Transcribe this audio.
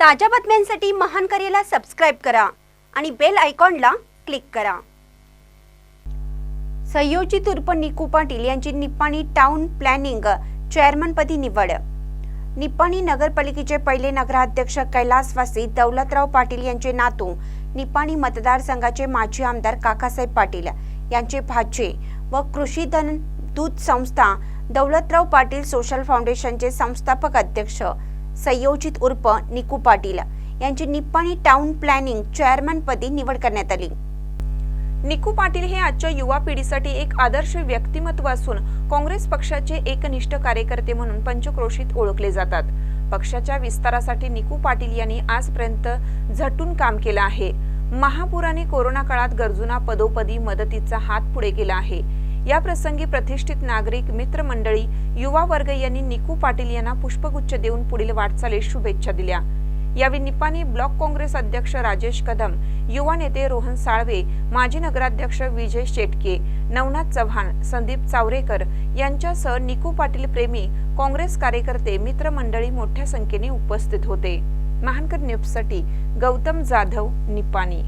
ताज्या बातम्यांसाठी महान करेला सबस्क्राईब करा आणि बेल आयकॉनला क्लिक करा. संयोजित उर्फ निकू पाटील यांची निप्पाणी टाउन प्लॅनिंग चेअरमनपदी निवड. निप्पाणी नगरपालिकेचे पहिले नगराध्यक्ष कैलासवासी दौलतराव पाटील यांचे नातू निप्पाणी मतदारसंघाचे माजी आमदार काकासाहेब पाटील यांचे भाचे व कृषी धन दूध संस्था दौलतराव पाटील सोशल फाउंडेशनचे संस्थापक अध्यक्ष. संयोजित उर्फ निकू पाटील यांची निप्पाणी टाउन प्लॅनिंग चेअरमॅनपदी निवड करण्यात आली. निकू पाटील हे आजच्या युवा पिढीसाठी एक आदर्श व्यक्तिमत्व असून काँग्रेस पक्षाचे एकनिष्ठ कार्यकर्ते म्हणून पंचक्रोशीत ओळखले जातात. पक्षाच्या विस्तारासाठी निकू पाटील यांनी आजपर्यंत झटून काम केलं आहे. महापुराने कोरोना काळात गरजूंना पदोपदी मदतीचा हात पुढे केला आहे. या प्रसंगी प्रतिष्ठित नागरिक मित्रमंडळी युवा वर्ग यांनी निकू पाटील यांना पुष्पगुच्छ देऊन पुढील वाटचालीस शुभेच्छा दिल्या. यावेळी निपाणी ब्लॉक काँग्रेस अध्यक्ष राजेश कदम युवा नेते रोहन साळवे माजी नगराध्यक्ष विजय शेटके नवनाथ चव्हाण संदीप चावरेकर यांच्यासह निकू पाटील प्रेमी काँग्रेस कार्यकर्ते मित्रमंडळी मोठ्या संख्येने उपस्थित होते. महानकर न्यूजसाठी गौतम जाधव निपाणी.